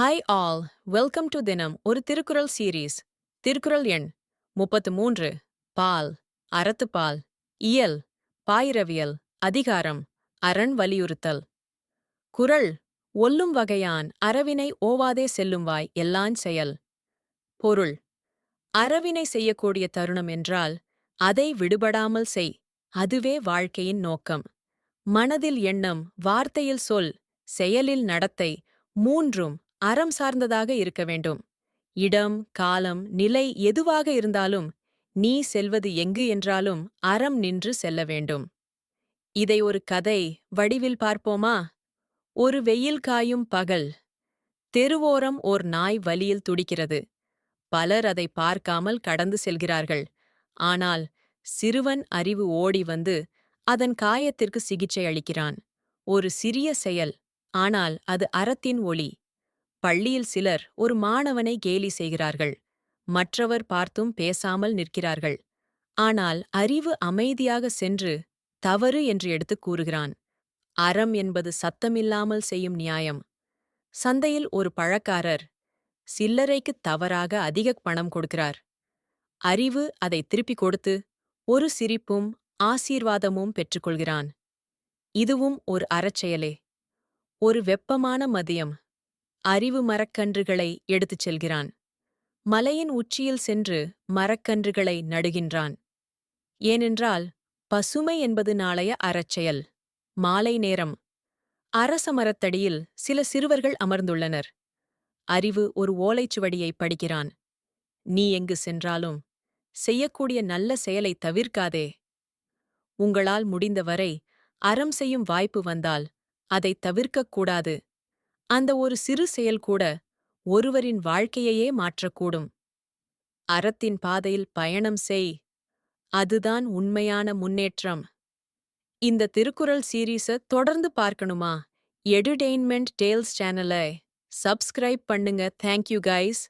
Hi all welcome to தினம் ஒரு Thirukkural series Thirukkural எண் முப்பத்து மூன்று பால் அறத்துப்பால் இயல் பாயிரவியல் அதிகாரம் அரண் வலியுறுத்தல். குறள் ஒல்லும் வகையான் அறவினை ஓவாதே செல்லும் வாய் எல்லாஞ் செயல். பொருள் அறவினை செய்யக்கூடிய தருணம் என்றால் அதை விடுபடாமல் செய் அதுவே வாழ்க்கையின் நோக்கம். மனதில் எண்ணம் வார்த்தையில் சொல் செயலில் நடத்தை மூன்றும் அறம் சார்ந்ததாக இருக்க வேண்டும். இடம் காலம் நிலை எதுவாக இருந்தாலும் நீ செல்வது எங்கு என்றாலும் அறம் நின்று செல்ல வேண்டும். இதை ஒரு கதை வடிவில் பார்ப்போமா? ஒரு வெயில் காயும் பகல். தெருவோரம் ஓர் நாய் வலியில் துடிக்கிறது. பலர் அதை பார்க்காமல் கடந்து செல்கிறார்கள். ஆனால் சிறுவன் அறிவு ஓடி வந்து அதன் காயத்திற்கு சிகிச்சை அளிக்கிறான். ஒரு சிறிய செயல் ஆனால் அது அறத்தின் ஒளி. பள்ளியில் சிலர் ஒரு மாணவனை கேலி செய்கிறார்கள். மற்றவர் பார்த்தும் பேசாமல் நிற்கிறார்கள். ஆனால் அறிவு அமைதியாக சென்று தவறு என்று எடுத்துக் கூறுகிறான். அறம் என்பது சத்தமில்லாமல் செய்யும் நியாயம். சந்தையில் ஒரு பழக்காரர் சில்லறைக்கு தவறாக அதிக பணம் கொடுக்கிறார். அறிவு அதை திருப்பிக் கொடுத்து ஒரு சிரிப்பும் ஆசீர்வாதமும் பெற்றுக்கொள்கிறான் இதுவும் ஒரு அறச்செயலே. ஒரு வெப்பமான மதியம். அறிவு மரக்கன்றுகளை எடுத்துச் செல்கிறான். மலையின் உச்சியில் சென்று மரக்கன்றுகளை நடுகின்றான். ஏனென்றால் பசுமை என்பது நாளைய அறச்செயல் மாலை நேரம். அரச மரத்தடியில் சில சிறுவர்கள் அமர்ந்துள்ளனர். அறிவு ஒரு ஓலைச்சுவடியை படிக்கிறான். நீ எங்கு சென்றாலும் செய்யக்கூடிய நல்ல செயலை தவிர்க்காதே. உங்களால் முடிந்தவரை அறம் செய்யும் வாய்ப்பு வந்தால் அதை தவிர்க்கக் கூடாது. அந்த ஒரு சிறு செயல் கூட ஒருவரின் வாழ்க்கையையே மாற்றக்கூடும். அறத்தின் பாதையில் பயணம் செய். அதுதான் உண்மையான முன்னேற்றம். இந்த திருக்குறள் சீரீஸ தொடர்ந்து பார்க்கணுமா? எடுடெயின்மெண்ட் டேல்ஸ் சேனலை சப்ஸ்கிரைப் பண்ணுங்க. Thank you guys